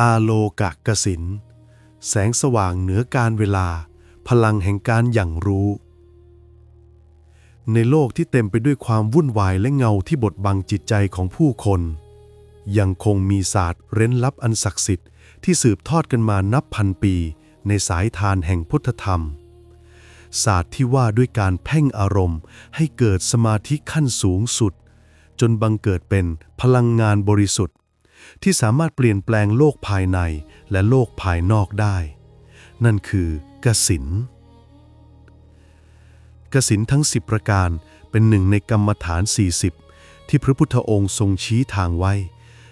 อาโลกะกสิน แสงสว่างเหนือการเวลา พลังแห่งการอย่างรู้ ในโลกที่เต็มไปด้วยความวุ่นวายและเงาที่บดบังจิตใจของผู้คน ยังคงมีศาสตร์เร้นลับอันศักดิ์สิทธิ์ที่สืบทอดกันมานับพันปี ในสายทานแห่งพุทธธรรม ศาสตร์ที่ว่าด้วยการเพ่งอารมณ์ ให้เกิดสมาธิขั้นสูงสุด จนบังเกิดเป็นพลังงานบริสุทธิ์ ที่สามารถเปลี่ยนแปลงโลกภายในและโลกภายนอกได้ นั่นคือกสินกสินทั้ง 10 ประการเป็นหนึ่งในกรรมฐาน 40 ที่พระพุทธองค์ทรงชี้ทางไว้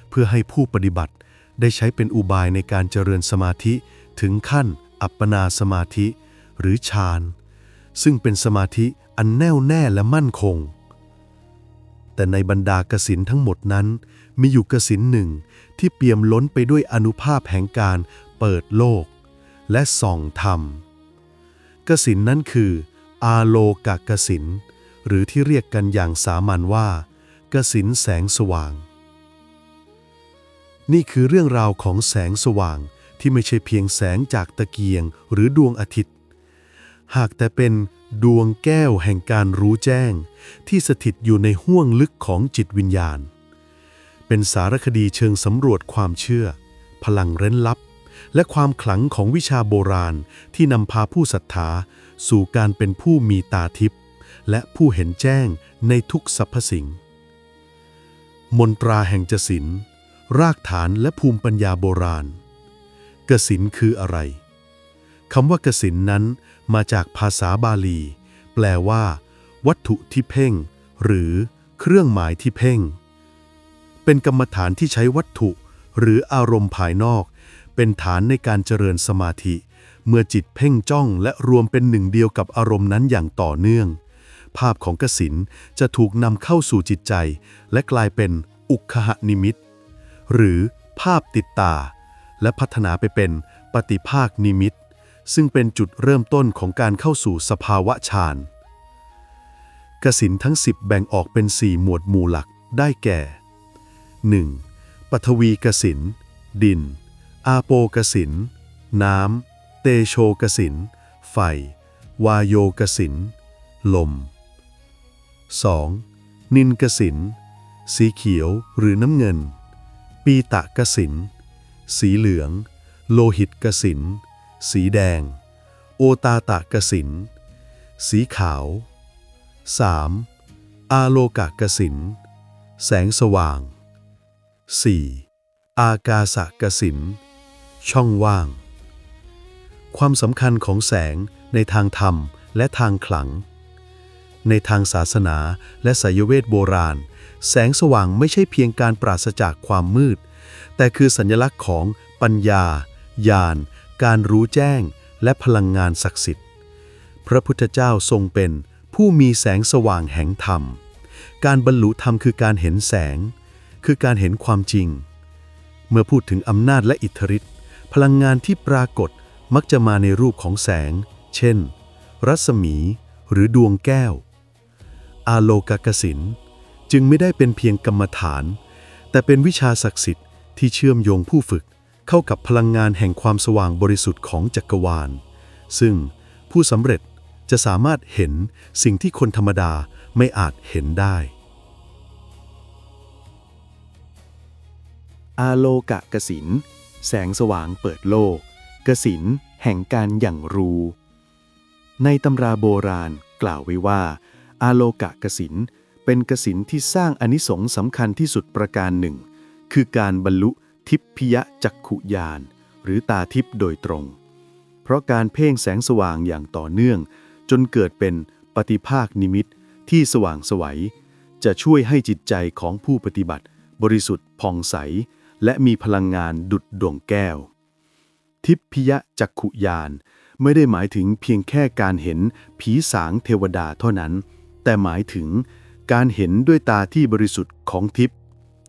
เพื่อให้ผู้ปฏิบัติได้ใช้เป็นอุบายในการเจริญสมาธิถึงขั้นอัปปนาสมาธิ หรือฌาน ซึ่งเป็นสมาธิอันแน่วแน่และมั่นคง แต่ในบรรดากสินทั้งหมดนั้น มีอยู่กสินหนึ่งที่เปี่ยมล้นไปด้วยอนุภาพแห่งการเปิดโลก และส่องธรรม กสินนั้นคือ อาโลกกสินหรือที่เรียกกันอย่างสามัญว่ากสินแสงสว่าง นี่คือเรื่องราวของแสงสว่างที่ไม่ใช่เพียงแสงจากตะเกียงหรือดวงอาทิตย์ หากแต่เป็นดวงแก้วแห่งการรู้แจ้ง ที่สถิตอยู่ในห้วงลึกของจิตวิญญาณ เป็นสารคดีเชิงสำรวจความเชื่อ พลังเร้นลับ และความขลังของวิชาโบราณที่นำพาผู้ศรัทธาสู่การเป็นผู้มีตาทิพย์และผู้เห็นแจ้งในทุกสรรพสิ่ง มนตราแห่งจศิลรากฐานและภูมิปัญญาโบราณ กสินคืออะไรคำว่ากสินนั้นมาจากภาษาบาลี แปลว่า วัตถุที่เพ่ง หรือ เครื่องหมายที่เพ่ง เป็นกรรมฐานที่ใช้วัตถุ หรืออารมณ์ภายนอก เป็นฐานในการเจริญสมาธิ เมื่อจิตเพ่งจ้องและรวมเป็นหนึ่งเดียวกับอารมณ์นั้นอย่างต่อเนื่อง ภาพของกสินจะถูกนำเข้าสู่จิตใจ และกลายเป็นอุคหนิมิต หรือภาพติดตา และพัฒนาไปเป็นปฏิภาคนิมิต ซึ่งเป็นจุดเริ่มต้นของการเข้าสู่สภาวะฌานกสินทั้ง 10 แบ่งออกเป็น 4 หมวดหมู่หลักได้แก่ 1. ปฐวีกสิน ดิน อาโปกสิน น้ำ เตโชกสิน ไฟ วายโยกสิน ลม 2. นินกสิน สีเขียวหรือน้ำเงิน ปีตะกสิน สีเหลือง โลหิตกสิน สีแดง โอตาตะกสิน สีขาว 3. อาโลกะกสิน แสงสว่าง 4. อากาสะกสิน ช่องว่าง ความสำคัญของแสงในทางธรรมและทางขลัง ในทางศาสนาและไสยเวทโบราณ แสงสว่างไม่ใช่เพียงการปราศจากความมืด แต่คือสัญลักษณ์ของปัญญา ญาณ การรู้แจ้ง และพลังงานศักดิ์สิทธิ์ พระพุทธเจ้าทรงเป็นผู้มีแสงสว่างแห่งธรรม การบรรลุธรรมคือการเห็นแสง คือการเห็นความจริง เมื่อพูดถึงอำนาจและอิทธิฤทธิ์พลังงานที่ปรากฏมักจะมาในรูปของแสง เช่น รัศมี หรือดวงแก้ว อาโลกกสินจึงไม่ได้เป็นเพียงกรรมฐาน แต่เป็นวิชาศักดิ์สิทธิ์ที่เชื่อมโยงผู้ฝึกเข้ากับพลังงานแห่งความสว่างบริสุทธิ์ของจักรวาล ซึ่งผู้สำเร็จจะสามารถเห็นสิ่งที่คนธรรมดาไม่อาจเห็นได้ อาโลกะกสิน แสงสว่างเปิดโลก กสินแห่งการอย่างรู้ ในตำราโบราณกล่าวไว้ว่า อาโลกะกสิน เป็นกสินที่สร้างอนิสงส์สำคัญที่สุดประการหนึ่ง คือการบรรลุทิพยจักขุญาณหรือตาทิพย์โดยตรง เพราะการเพ่งแสงสว่างอย่างต่อเนื่อง จนเกิดเป็นปฏิภาคนิมิตที่สว่างสวัย จะช่วยให้จิตใจของผู้ปฏิบัติ บริสุทธิ์ผ่องใส และมีพลังงานดุดดวงแก้ว ทิพยจักขุญาณไม่ได้หมายถึงเพียงแค่การเห็นผีสางเทวดาเท่านั้น แต่หมายถึงการเห็นด้วยตาที่บริสุทธิ์ของทิพย์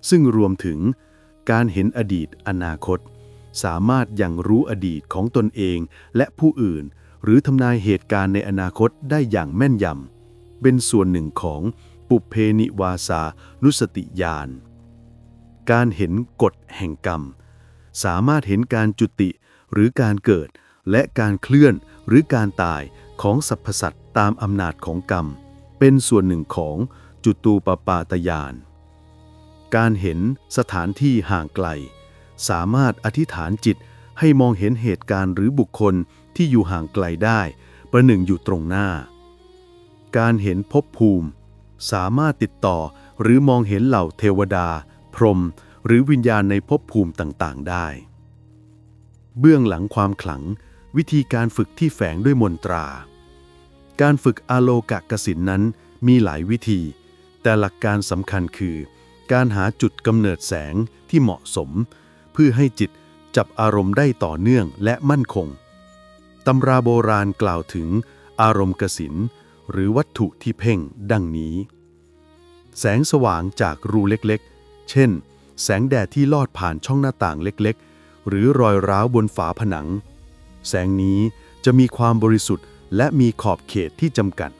ซึ่งรวมถึงการเห็นอดีตอนาคต สามารถยังรู้อดีตของตนเองและผู้อื่น หรือทำนายเหตุการณ์ในอนาคตได้อย่างแม่นยำเป็นส่วนหนึ่งของปุเพนิวาสานุสติญาณ การเห็นกฎแห่งกรรม สามารถเห็นการจุติหรือการเกิด และการเคลื่อนหรือการตายของสรรพสัตว์ตามอำนาจของกรรม เป็นส่วนหนึ่งของจุตูปปาตยาน การเห็นสถานที่ห่างไกล สามารถอธิษฐานจิตให้มองเห็นเหตุการณ์หรือบุคคลที่อยู่ห่างไกลได้ ประหนึ่งอยู่ตรงหน้า การเห็นภพภูมิ สามารถติดต่อหรือมองเห็นเหล่าเทวดา พรหมหรือวิญญาณในภพภูมิต่างๆ ได้ เบื้องหลังความขลัง วิธีการฝึกที่แฝงด้วยมนตรา การฝึกอโลกะกสินนั้นมีหลายวิธี แต่หลักการสำคัญคือ การหาจุดกำเนิดแสงที่เหมาะสม เพื่อให้จิตจับอารมณ์ได้ต่อเนื่องและมั่นคงตำราโบราณกล่าวถึงอารมณ์กสินหรือวัตถุที่เพ่งดังนี้ แสงสว่างจากรูเล็กๆ เช่น แสงแดดที่ลอดผ่านช่องหน้าต่างเล็กๆ หรือรอยร้าวบนฝาผนัง แสงนี้จะมีความบริสุทธิ์และมีขอบเขตที่จำกัด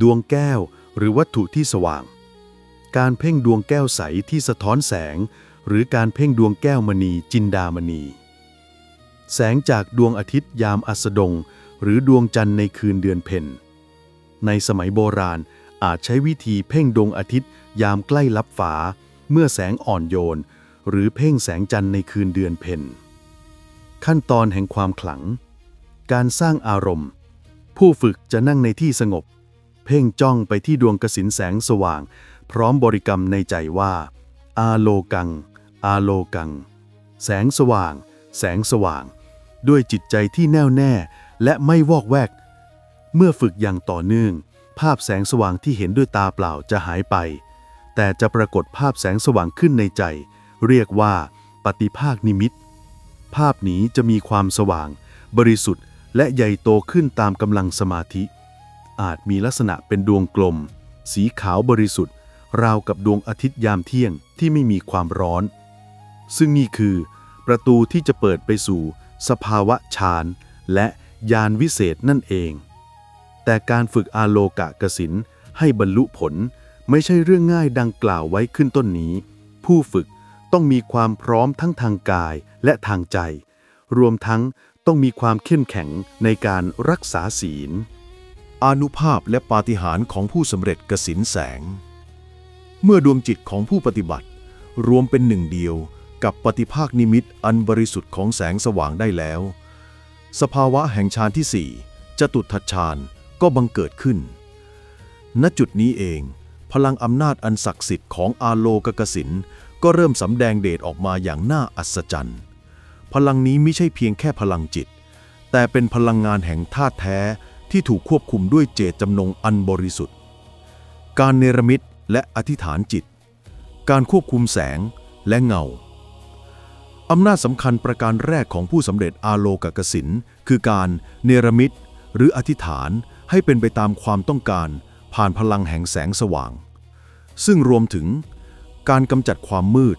ดวงแก้วหรือวัตถุที่สว่าง การเพ่งดวงแก้วใสที่สะท้อนแสง หรือการเพ่งดวงแก้วมณีจินดามณี แสงจากดวงอาทิตย์ยามอัสดง หรือดวงจันทร์ในคืนเดือนเพ็ญในสมัยโบราณ อาจใช้วิธีเพ่งดวงอาทิตย์ยามใกล้ลับฝา เมื่อแสงอ่อนโยน หรือเพ่งแสงจันทร์ในคืนเดือนเพ็ญขั้นตอนแห่งความขลัง การสร้างอารมณ์ ผู้ฝึกจะนั่งในที่สงบ เพ่งจ้องไปที่ดวงกสินแสงสว่าง พร้อมบริกรรมในใจว่า อาโลกัง อาโลกัง แสงสว่าง แสงสว่าง ด้วยจิตใจที่แน่วแน่และไม่วอกแวก เมื่อฝึกอย่างต่อเนื่อง ภาพแสงสว่างที่เห็นด้วยตาเปล่าจะหายไป แต่จะปรากฏภาพแสงสว่างขึ้นในใจ เรียกว่าปฏิภาคนิมิต ภาพนี้จะมีความสว่าง บริสุทธิ์และใหญ่โตขึ้นตามกำลังสมาธิ อาจมีลักษณะเป็นดวงกลม สีขาวบริสุทธิ์ ราวกับดวงอาทิตย์ยามเที่ยงที่ไม่มีความร้อน ซึ่งนี่คือ ประตูที่จะเปิดไปสู่ สภาวะฌานและญาณวิเศษนั่นเอง แต่การฝึกอาโลกะกสินให้บรรลุผล ไม่ใช่เรื่องง่ายดังกล่าวไว้ขึ้นต้นนี้ ผู้ฝึกต้องมีความพร้อมทั้งทางกายและทางใจ รวมทั้งต้องมีความเข้มแข็งในการรักษาศีล อานุภาพและปาฏิหาริย์ของผู้สำเร็จกสินแสง เมื่อดวงจิตของผู้ปฏิบัติ รวมเป็นหนึ่งเดียวกับปฏิภาคนิมิตอันบริสุทธิ์ของแสงสว่างได้แล้ว สภาวะแห่งฌานที่สี่จตุทัชฌาน ก็บังเกิดขึ้น ณจุดนี้เอง พลังอำนาจอันศักดิ์สิทธิ์ของอาโลกกสินก็เริ่มสำแดงเดชออกมาอย่างน่าอัศจรรย์ พลังนี้ไม่ใช่เพียงแค่พลังจิต แต่เป็นพลังงานแห่งธาตุแท้ที่ถูกควบคุมด้วยเจตจำนงอันบริสุทธิ์ การเนรมิตและอธิษฐานจิต การควบคุมแสงและเงา อำนาจสำคัญประการแรกของผู้สำเร็จอาโลกกสินคือการเนรมิตหรืออธิษฐาน ให้เป็นไปตามความต้องการผ่านพลังแห่งแสงสว่าง ซึ่งรวมถึงการกำจัดความมืด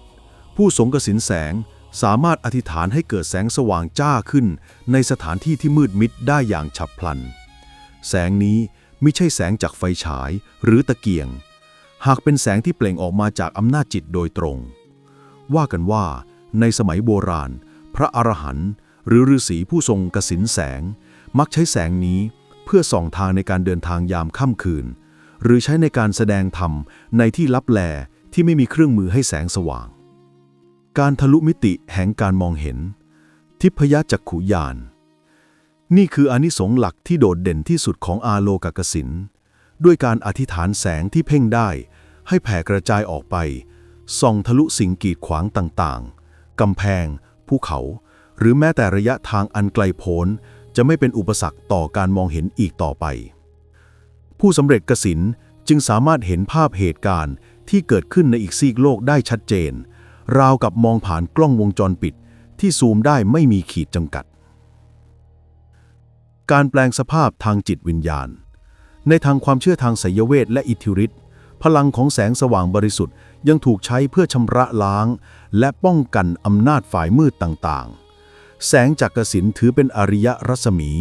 ผู้สงกสินแสงสามารถอธิษฐานให้เกิดแสงสว่างจ้าขึ้น ในสถานที่ที่มืดมิดได้อย่างฉับพลัน แสงนี้ไม่ใช่แสงจากไฟฉายหรือตะเกียง หากเป็นแสงที่เปล่งออกมาจากอำนาจจิตโดยตรง ว่ากันว่า ในสมัยโบราณ พระอรหันต์หรือฤาษีผู้ทรงกสินแสง มักใช้แสงนี้ เพื่อส่องทางในการเดินทางยามค่ำคืน หรือใช้ในการแสดงธรรมในที่ลับแลที่ไม่มีเครื่องมือให้แสงสว่าง การทะลุมิติแห่งการมองเห็น ทิพยจักขุยาน นี่คืออนิสงส์หลักที่โดดเด่นที่สุดของอาโลกกสินด้วยการอธิษฐานแสงที่เพ่งได้ ให้แผ่กระจายออกไป ส่องทะลุสิ่งกีดขวางต่างๆ กำแพง ภูเขา หรือแม้แต่ระยะทางอันไกลโพ้น จะไม่เป็นอุปสรรคต่อการมองเห็นอีกต่อไป ผู้สำเร็จกสินจึงสามารถเห็นภาพเหตุการณ์ที่เกิดขึ้นในอีกซีกโลกได้ชัดเจน ราวกับมองผ่านกล้องวงจรปิด ที่ซูมได้ไม่มีขีดจำกัด การแปลงสภาพทางจิตวิญญาณ ในทางความเชื่อทางไสยเวทและอิทธิฤทธิ์พลังของแสงสว่างบริสุทธิ์ยังถูกใช้เพื่อชำระล้าง และป้องกันอำนาจฝ่ายมืดต่างๆ แสงจากกสินถือเป็นอริยรัศมี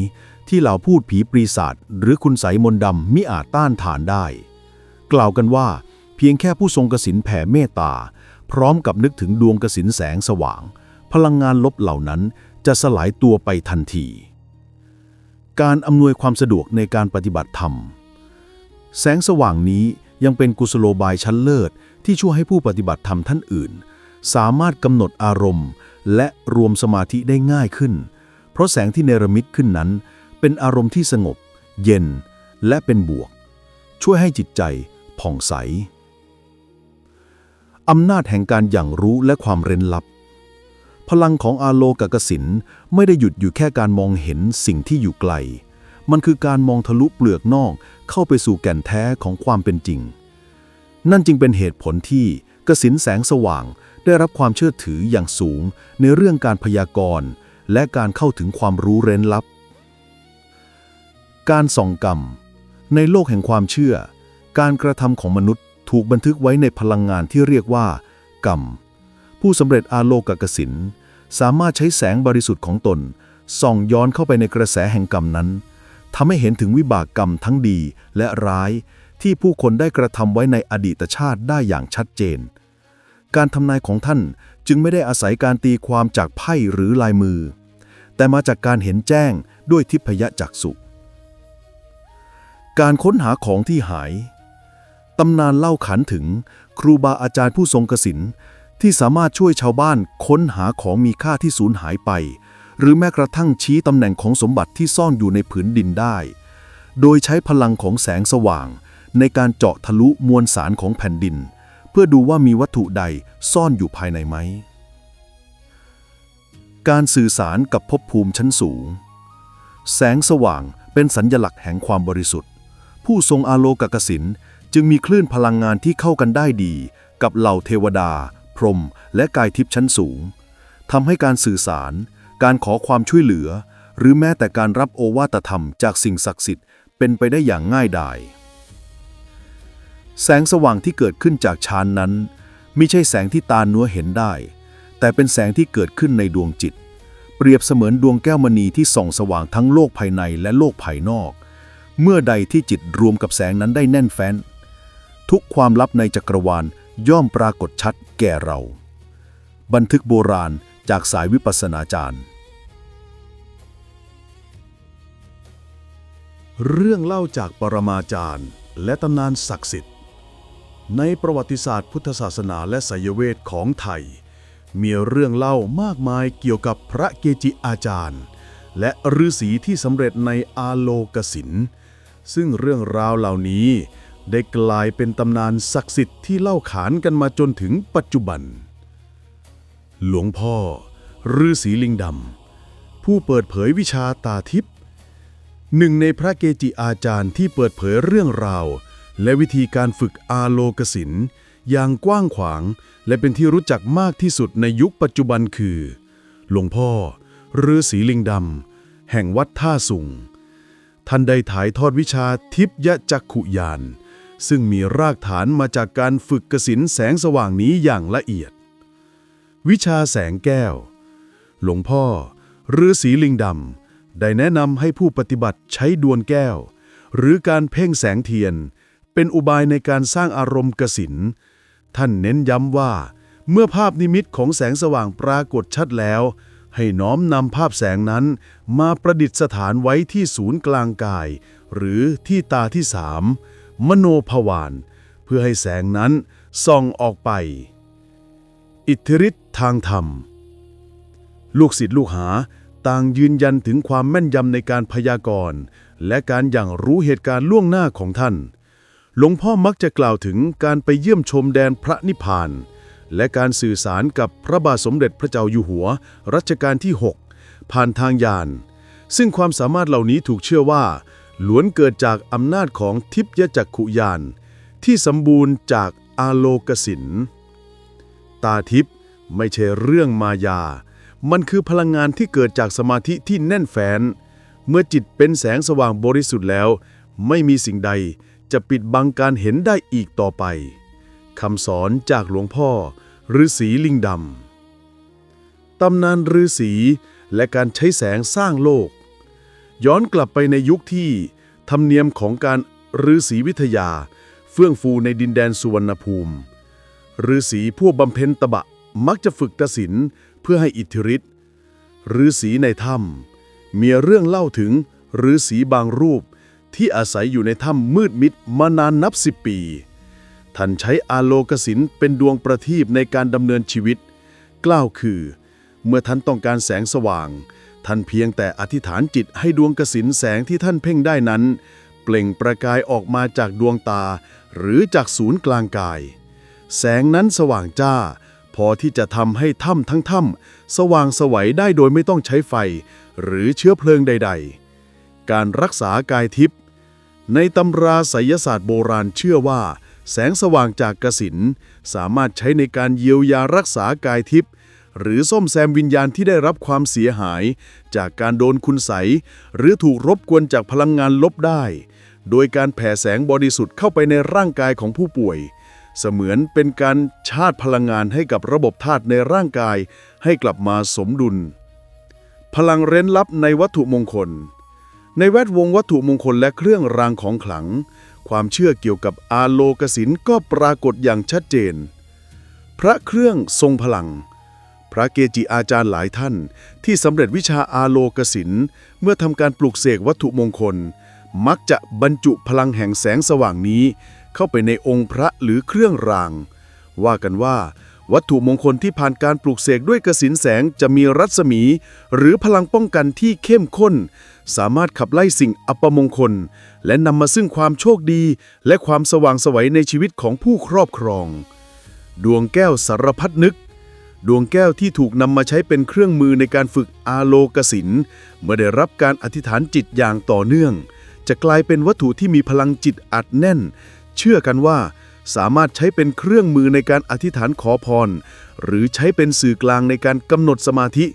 ที่เหล่าพูดผีปรีศาจหรือคุณไสมนดำมิอาจต้านทานได้ กล่าวกันว่า เพียงแค่ผู้ทรงกสินแผ่เมตตา พร้อมกับนึกถึงดวงกสินแสงสว่าง พลังงานลบเหล่านั้นจะสลายตัวไปทันที การอำนวยความสะดวกในการปฏิบัติธรรม แสงสว่างนี้ยังเป็นกุศโลบายชั้นเลิศที่ช่วยให้ผู้ปฏิบัติธรรมท่านอื่น สามารถกำหนดอารมณ์ และรวมสมาธิได้ง่ายขึ้น เพราะแสงที่เนรมิตขึ้นนั้น เป็นอารมณ์ที่สงบ เย็น และเป็นบวก ช่วยให้จิตใจผ่องใส อำนาจแห่งการอย่างรู้และความเร้นลับ พลังของอาโลกกสินไม่ได้หยุดอยู่แค่การมองเห็นสิ่งที่อยู่ไกล มันคือการมองทะลุเปลือกนอกเข้าไปสู่แก่นแท้ของความเป็นจริง นั่นจึงเป็นเหตุผลที่กสินแสงสว่าง ได้รับความเชื่อถืออย่างสูงในเรื่องการพยากรณ์ และการเข้าถึงความรู้เร้นลับ การส่องกรรม ในโลกแห่งความเชื่อ การกระทำของมนุษย์ถูกบันทึกไว้ในพลังงานที่เรียกว่า กรรม ผู้สำเร็จอาโลกกสินสามารถใช้แสงบริสุทธิ์ของตน ส่องย้อนเข้าไปในกระแสแห่งกรรมนั้นทำให้เห็นถึงวิบากกรรมทั้งดีและร้าย ที่ผู้คนได้กระทำไว้ในอดีตชาติได้อย่างชัดเจน การทำนายของท่านจึงไม่ได้อาศัยการตีความจากไพ่หรือลายมือ แต่มาจากการเห็นแจ้งด้วยทิพยจักษุ การค้นหาของที่หาย ตำนานเล่าขันถึงครูบาอาจารย์ผู้ทรงกสินที่สามารถช่วยชาวบ้านค้นหาของมีค่าที่สูญหายไป หรือแม้กระทั่งชี้ตำแหน่งของสมบัติที่ซ่อนอยู่ในผืนดินได้ โดยใช้พลังของแสงสว่าง ในการเจาะทะลุมวลสารของแผ่นดิน เพื่อดูว่ามีวัตถุใดซ่อนอยู่ภายในไหม การสื่อสารกับภพภูมิชั้นสูง แสงสว่างเป็นสัญญลักษณ์แห่งความบริสุทธิ์ ผู้ทรงอาโลกกสินจึงมีคลื่นพลังงานที่เข้ากันได้ดี กับเหล่าเทวดา พรหมและกายทิพย์ชั้นสูงทำให้การสื่อสาร การขอความช่วยเหลือ หรือแม้แต่การรับโอวาตธรรมจากสิ่งศักดิ์สิทธิ์เป็นไปได้อย่างง่ายดาย แสงสว่างที่เกิดขึ้นจากฌานนั้นไม่ใช่แสงที่ตาเนื้อเห็นได้ แต่เป็นแสงที่เกิดขึ้นในดวงจิต เปรียบเสมือนดวงแก้วมณีที่ส่องสว่างทั้งโลกภายในและโลกภายนอก เมื่อใดที่จิตรวมกับแสงนั้นได้แน่นแฟ้น ทุกความลับในจักรวาลย่อมปรากฏชัดแก่เรา บันทึกโบราณจากสายวิปัสสนาจารย์ เรื่องเล่าจากปรมาจารย์ และตำนานศักดิ์สิทธิ ในประวัติศาสตร์พุทธศาสนาและไสยเวทของไทย มีเรื่องเล่ามากมายเกี่ยวกับพระเกจิอาจารย์ และฤาษีที่สำเร็จในอาโลกสินซึ่งเรื่องราวเหล่านี้ ได้กลายเป็นตำนานศักดิ์สิทธิ์ที่เล่าขานกันมาจนถึงปัจจุบัน หลวงพ่อฤาษีลิงดำผู้เปิดเผยวิชาตาทิพย์หนึ่งในพระเกจิอาจารย์ที่เปิดเผยเรื่องราว และวิธีการฝึกอาโลกสินอย่างกว้างขวาง และเป็นที่รู้จักมากที่สุดในยุคปัจจุบันคือ หลวงพ่อฤาษีลิงดำแห่งวัดท่าสุง ท่านได้ถ่ายทอดวิชาทิพยจักขุยาน ซึ่งมีรากฐานมาจากการฝึกกสินแสงสว่างนี้อย่างละเอียด วิชาแสงแก้ว หลวงพ่อฤาษีลิงดำได้แนะนำให้ผู้ปฏิบัติใช้ดวลแก้ว หรือการเพ่งแสงเทียน เป็นอุบายในการสร้างอารมณ์กสิน ท่านเน้นย้ำว่า เมื่อภาพนิมิตของแสงสว่างปรากฏชัดแล้ว ให้น้อมนำภาพแสงนั้น มาประดิษฐานไว้ที่ศูนย์กลางกาย หรือที่ตาที่สามมโนภวาน เพื่อให้แสงนั้นส่องออกไป อิทธิฤทธิ์ทางธรรม ลูกศิษย์ลูกหาต่างยืนยันถึงความแม่นยำในการพยากรณ์ และการอย่างรู้เหตุการณ์ล่วงหน้าของท่าน หลวงพ่อมักจะกล่าวถึงการไปเยี่ยมชมแดนพระนิพพาน และการสื่อสารกับพระบาทสมเด็จพระเจ้าอยู่หัว รัชกาลที่ 6 ผ่านทางยาน ซึ่งความสามารถเหล่านี้ถูกเชื่อว่า ล้วนเกิดจากอำนาจของทิพยจักขุยาน ที่สมบูรณ์จากอาโลกสิน ตาทิพย์ไม่ใช่เรื่องมายา มันคือพลังงานที่เกิดจากสมาธิที่แน่นแฟ้นเมื่อจิตเป็นแสงสว่างบริสุทธิ์แล้ว ไม่มีสิ่งใด จะปิดบังการเห็นได้อีกต่อไปคำสอนจากหลวงพ่อฤาษีลิงดำ ตำนานฤาษีและการใช้แสงสร้างโลก ย้อนกลับไปในยุคที่ ธรรมเนียมของการฤาษีวิทยา เฟื่องฟูในดินแดนสุวรรณภูมิฤาษีผู้บำเพ็ญตบะมักจะฝึกตศินเพื่อให้อิทธิฤทธิ์ฤาษีในถ้ำมีเรื่องเล่าถึงฤาษีบางรูป ที่อาศัยอยู่ในถ้ำมืดมิดมานานนับสิบปี ท่านใช้อาโลกสินเป็นดวงประทีปในการดำเนินชีวิต กล่าวคือ เมื่อท่านต้องการแสงสว่าง ท่านเพียงแต่อธิษฐานจิตให้ดวงกสินแสงที่ท่านเพ่งได้นั้น เปล่งประกายออกมาจากดวงตา หรือจากศูนย์กลางกาย แสงนั้นสว่างจ้า พอที่จะทำให้ถ้ำทั้งถ้ำสว่างสวัยได้โดยไม่ต้องใช้ไฟ หรือเชื้อเพลิงใด ๆการรักษากายทิพย์ ในตำราไสยศาสตร์โบราณเชื่อว่า แสงสว่างจากกสินสามารถใช้ในการเยียวยารักษากายทิพย์หรือซ่อมแซมวิญญาณที่ได้รับความเสียหาย จากการโดนคุณใส หรือถูกรบกวนจากพลังงานลบได้ โดยการแผ่แสงบริสุทธิ์เข้าไปในร่างกายของผู้ป่วย เสมือนเป็นการชาร์จพลังงานให้กับระบบธาตุในร่างกาย ให้กลับมาสมดุล พลังเร้นลับในวัตถุมงคล ในแวดวงวัตถุมงคลและเครื่องรางของขลัง ความเชื่อเกี่ยวกับอาโลกสินก็ปรากฏอย่างชัดเจน พระเครื่องทรงพลัง พระเกจิอาจารย์หลายท่าน ที่สำเร็จวิชาอาโลกสินเมื่อทำการปลูกเสกวัตถุมงคล มักจะบรรจุพลังแห่งแสงสว่างนี้ เข้าไปในองค์พระหรือเครื่องราง ว่ากันว่า วัตถุมงคลที่ผ่านการปลูกเสกด้วยกระสินแสงจะมีรัศมี หรือพลังป้องกันที่เข้มข้น สามารถขับไล่สิ่งอัปมงคล และนำมาซึ่งความโชคดี และความสว่างไสวัยในชีวิตของผู้ครอบครอง ดวงแก้วสารพัดนึก ดวงแก้วที่ถูกนำมาใช้เป็นเครื่องมือในการฝึกอาโลกสินเมื่อได้รับการอธิษฐานจิตอย่างต่อเนื่อง จะกลายเป็นวัตถุที่มีพลังจิตอัดแน่น เชื่อกันว่า สามารถใช้เป็นเครื่องมือในการอธิษฐานขอพร หรือใช้เป็นสื่อกลางในการกำหนดสมาธิ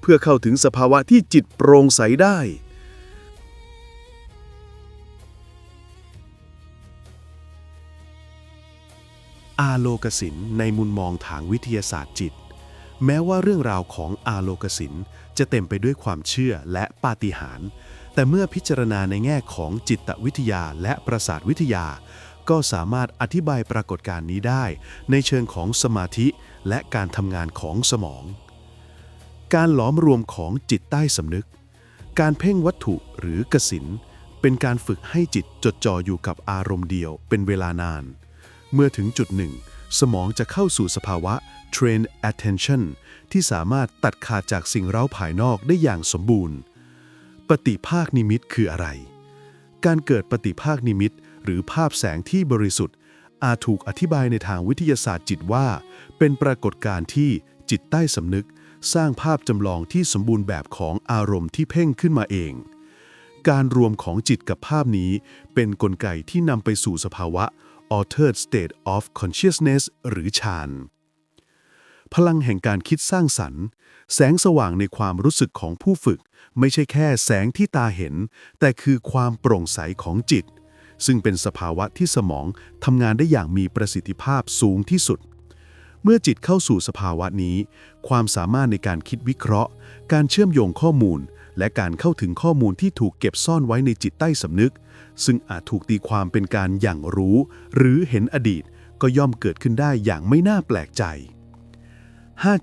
เพื่อเข้าถึงสภาวะที่จิตโปร่งใสได้ อาโลกสินในมุมมองทางวิทยาศาสตร์จิต แม้ว่าเรื่องราวของอาโลกสินจะเต็มไปด้วยความเชื่อและปาฏิหาริย์แต่เมื่อพิจารณาในแง่ของจิตวิทยาและประสาทวิทยา ก็สามารถอธิบายปรากฏการณ์นี้ได้ ในเชิงของสมาธิและการทำงานของสมอง การหลอมรวมของจิตใต้สำนึก การเพ่งวัตถุหรือกสินเป็นการฝึกให้จิตจดจ่ออยู่กับอารมณ์เดียวเป็นเวลานาน เมื่อถึงจุดหนึ่ง สมองจะเข้าสู่สภาวะ train attention ที่สามารถตัดขาดจากสิ่งเร้าภายนอกได้อย่างสมบูรณ์ ปฏิภาคนิมิตคืออะไร การเกิดปฏิภาคนิมิต หรือภาพแสงที่บริสุทธิ์ อาจถูกอธิบายในทางวิทยาศาสตร์จิตว่า เป็นปรากฏการณ์ที่จิตใต้สำนึก สร้างภาพจำลองที่สมบูรณ์แบบของอารมณ์ที่เพ่งขึ้นมาเอง การรวมของจิตกับภาพนี้ เป็นนกลไกที่นำไปสู่สภาวะ altered state of consciousness หรือฌานพลังแห่งการคิดสร้างสรรค์ แสงสว่างในความรู้สึกของผู้ฝึก ไม่ใช่แค่แสงที่ตาเห็น แต่คือความโปร่งใสของจิต ซึ่งเป็นสภาวะที่สมองทำงานได้อย่างมีประสิทธิภาพสูงที่สุด เมื่อจิตเข้าสู่สภาวะนี้ ความสามารถในการคิดวิเคราะห์ การเชื่อมโยงข้อมูล และการเข้าถึงข้อมูลที่ถูกเก็บซ่อนไว้ในจิตใต้สำนึก ซึ่งอาจถูกตีความเป็นการอย่างรู้ หรือเห็นอดีต ก็ย่อมเกิดขึ้นได้อย่างไม่น่าแปลกใจ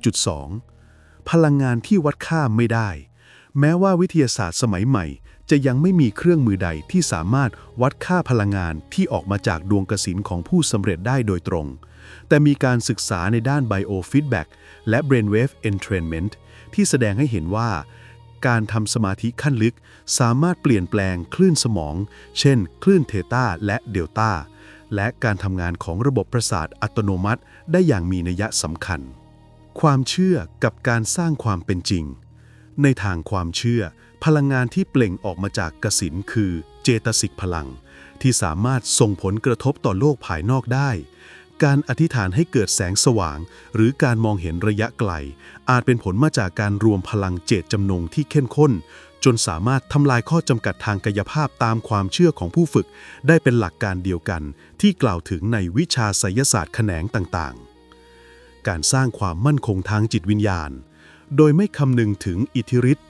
5.2 พลังงานที่วัดค่าไม่ได้ แม้ว่าวิทยาศาสตร์สมัยใหม่ จะยังไม่มีเครื่องมือใดที่สามารถวัดค่าพลังงานที่ออกมาจากดวงกสินของผู้สำเร็จได้โดยตรง แต่มีการศึกษาในด้าน biofeedback และ brainwave entrainment ที่แสดงให้เห็นว่า การทำสมาธิขั้นลึกสามารถเปลี่ยนแปลงคลื่นสมอง เช่น คลื่นเทต้าและเดลต้า และการทำงานของระบบประสาทอัตโนมัติ ได้อย่างมีนัยสำคัญ ความเชื่อกับการสร้างความเป็นจริง ในทางความเชื่อ พลังงานที่เปล่งออกมาจากกสินคือเจตสิกพลัง ที่สามารถส่งผลกระทบต่อโลกภายนอกได้ การอธิษฐานให้เกิดแสงสว่าง หรือการมองเห็นระยะไกล อาจเป็นผลมาจากการรวมพลังเจตจำนงที่เข้มข้น จนสามารถทำลายข้อจำกัดทางกายภาพตามความเชื่อของผู้ฝึก ได้เป็นหลักการเดียวกัน ที่กล่าวถึงในวิชาไสยศาสตร์แขนงต่างๆ การสร้างความมั่นคงทางจิตวิญญาณ โดยไม่คำนึงถึงอิทธิฤทธิ์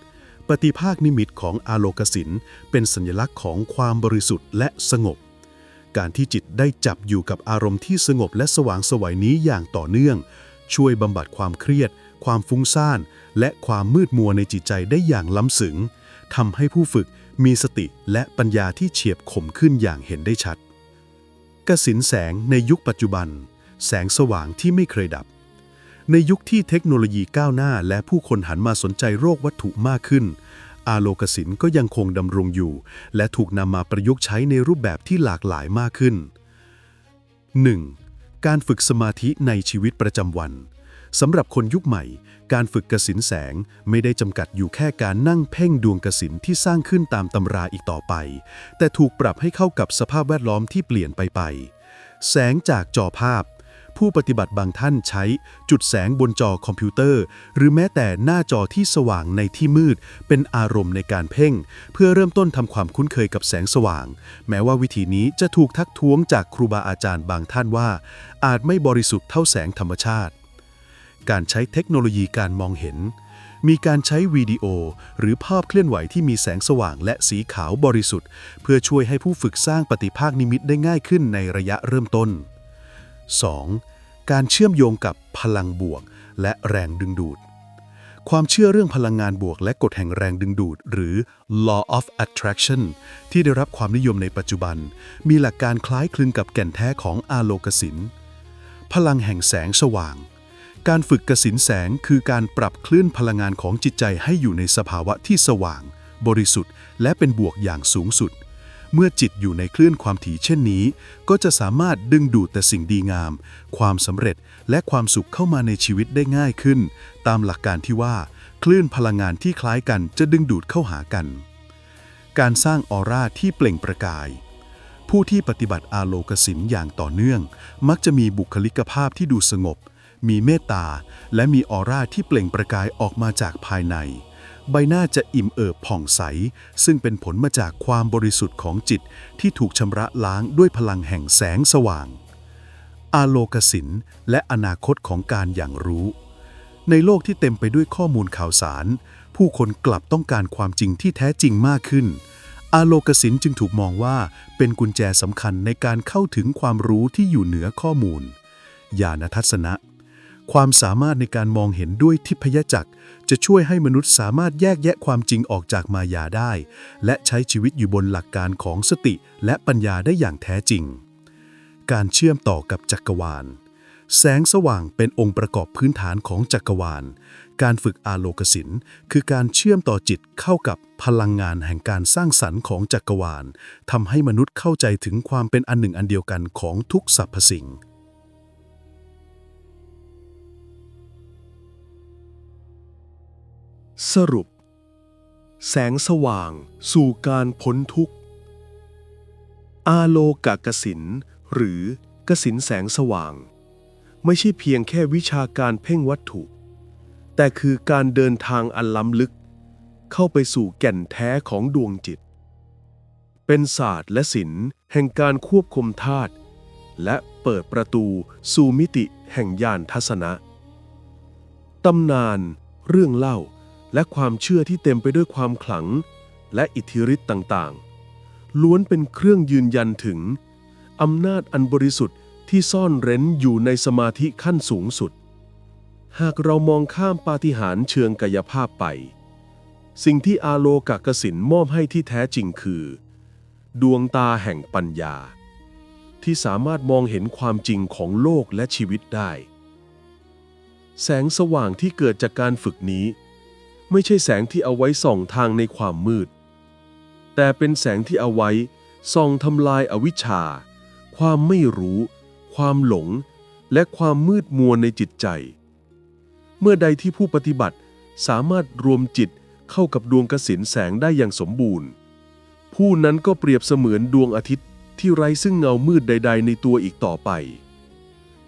ปฏิภาคนิมิตของอาโลกสินเป็นสัญลักษณ์ของความบริสุทธิ์และสงบ การที่จิตได้จับอยู่กับอารมณ์ที่สงบและสว่างสวัยนี้อย่างต่อเนื่อง ช่วยบำบัดความเครียด ความฟุ้งซ่าน และความมืดมัวในจิตใจได้อย่างล้ำสึงทำให้ผู้ฝึกมีสติและปัญญาที่เฉียบคมขึ้นอย่างเห็นได้ชัดกสินแสงในยุคปัจจุบัน แสงสว่างที่ไม่เคยดับ ในยุคที่เทคโนโลยีก้าวหน้า และผู้คนหันมาสนใจโรควัตถุมากขึ้น อาโลกสินก็ยังคงดำรงอยู่ และถูกนำมาประยุกต์ใช้ในรูปแบบที่หลากหลายมากขึ้น 1. การฝึกสมาธิในชีวิตประจำวันสำหรับคนยุคใหม่ การฝึกกสินแสงไม่ได้จำกัดอยู่แค่การนั่งเพ่งดวงกสินที่สร้างขึ้นตามตำราอีกต่อไป แต่ถูกปรับให้เข้ากับสภาพแวดล้อมที่เปลี่ยนไปไป แสงจากจอภาพ ผู้ปฏิบัติบางท่านใช้จุดแสงบนจอคอมพิวเตอร์ หรือแม้แต่หน้าจอที่สว่างในที่มืด เป็นอารมณ์ในการเพ่ง เพื่อเริ่มต้นทำความคุ้นเคยกับแสงสว่าง แม้ว่าวิธีนี้จะถูกทักท้วงจากครูบาอาจารย์บางท่านว่า อาจไม่บริสุทธิ์เท่าแสงธรรมชาติ การใช้เทคโนโลยีการมองเห็นมีการใช้วิดีโอ หรือภาพเคลื่อนไหวที่มีแสงสว่างและสีขาวบริสุทธิ์ เพื่อช่วยให้ผู้ฝึกสร้างปฏิภาคนิมิตได้ง่ายขึ้นในระยะเริ่มต้น 2. การเชื่อมโยงกับพลังบวกและแรงดึงดูด ความเชื่อเรื่องพลังงานบวกและกฎแห่งแรงดึงดูด หรือ law of attraction ที่ได้รับความนิยมในปัจจุบัน มีหลักการคล้ายคลึงกับแก่นแท้ของอาโลกสิน พลังแห่งแสงสว่าง การฝึกกสินแสงคือการปรับคลื่นพลังงานของจิตใจให้อยู่ในสภาวะที่สว่าง บริสุทธิ์ และเป็นบวกอย่างสูงสุด เมื่อจิตอยู่ในคลื่นความถี่เช่นนี้ ก็จะสามารถดึงดูดแต่สิ่งดีงาม ความสำเร็จและความสุขเข้ามาในชีวิตได้ง่ายขึ้น ตามหลักการที่ว่า คลื่นพลังงานที่คล้ายกันจะดึงดูดเข้าหากัน การสร้างออร่าที่เปล่งประกาย ผู้ที่ปฏิบัติอาโลกสินอย่างต่อเนื่อง มักจะมีบุคลิกภาพที่ดูสงบ มีเมตตา และมีออร่าที่เปล่งประกายออกมาจากภายใน ใบหน้าจะอิ่มเอิบผ่องใส ซึ่งเป็นผลมาจากความบริสุทธิ์ของจิตที่ถูกชำระล้างด้วยพลังแห่งแสงสว่าง อาโลกสินและอนาคตของการอย่างรู้ ในโลกที่เต็มไปด้วยข้อมูลข่าวสาร ผู้คนกลับต้องการความจริงที่แท้จริงมากขึ้น อาโลกสินจึงถูกมองว่าเป็นกุญแจสำคัญในการเข้าถึงความรู้ที่อยู่เหนือข้อมูลญาณทัศนะ ความสามารถในการมองเห็นด้วยทิพยจักร จะช่วยให้มนุษย์สามารถแยกแยะความจริงออกจากมายาได้ และใช้ชีวิตอยู่บนหลักการของสติและปัญญาได้อย่างแท้จริง การเชื่อมต่อกับจักรวาล แสงสว่างเป็นองค์ประกอบพื้นฐานของจักรวาล การฝึกอาโลกสินคือการเชื่อมต่อจิตเข้ากับพลังงานแห่งการสร้างสรรค์ของจักรวาลทำให้มนุษย์เข้าใจถึงความเป็นอันหนึ่งอันเดียวกันของทุกสรรพสิ่ง สรุป แสงสว่างสู่การพ้นทุกข์ อาโลกกสินหรือกสินแสงสว่าง ไม่ใช่เพียงแค่วิชาการเพ่งวัตถุ แต่คือการเดินทางอันล้ำลึก เข้าไปสู่แก่นแท้ของดวงจิต เป็นศาสตร์และศิลป์แห่งการควบคุมธาตุและเปิดประตูสู่มิติแห่งญาณทัศนะ ตำนานเรื่องเล่า และความเชื่อที่เต็มไปด้วยความขลัง และอิทธิฤทธิ์ต่างๆ ล้วนเป็นเครื่องยืนยันถึงอำนาจอันบริสุทธิ์ที่ซ่อนเร้นอยู่ในสมาธิขั้นสูงสุด หากเรามองข้ามปาฏิหาริย์เชิงกายภาพไป สิ่งที่อาโลกกสินมอบให้ที่แท้จริงคือ ดวงตาแห่งปัญญา ที่สามารถมองเห็นความจริงของโลกและชีวิตได้ แสงสว่างที่เกิดจากการฝึกนี้ ไม่ใช่แสงที่เอาไว้ส่องทางในความมืด แต่เป็นแสงที่เอาไว้ส่องทำลายอวิชชา ความไม่รู้ ความหลง และความมืดมัวในจิตใจ เมื่อใดที่ผู้ปฏิบัติสามารถรวมจิตเข้ากับดวงกสินแสงได้อย่างสมบูรณ์ ผู้นั้นก็เปรียบเสมือนดวงอาทิตย์ที่ไร้ซึ่งเงามืดใด ๆ ในตัวอีกต่อไป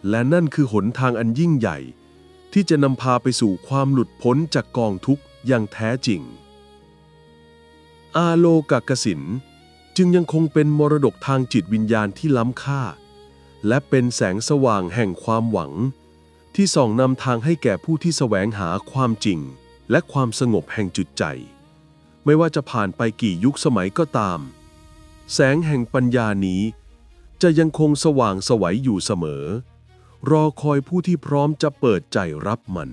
และนั่นคือหนทางอันยิ่งใหญ่ ที่จะนำพาไปสู่ความหลุดพ้นจากกองทุกข์ อย่างแท้จริง อาโลกกสินจึงยังคงเป็นมรดกทางจิตวิญญาณที่ล้ำค่า และเป็นแสงสว่างแห่งความหวัง ที่ส่องนำทางให้แก่ผู้ที่แสวงหาความจริง และความสงบแห่งจุดใจ ไม่ว่าจะผ่านไปกี่ยุคสมัยก็ตาม แสงแห่งปัญญานี้ จะยังคงสว่างสวัยอยู่เสมอ รอคอยผู้ที่พร้อมจะเปิดใจรับมัน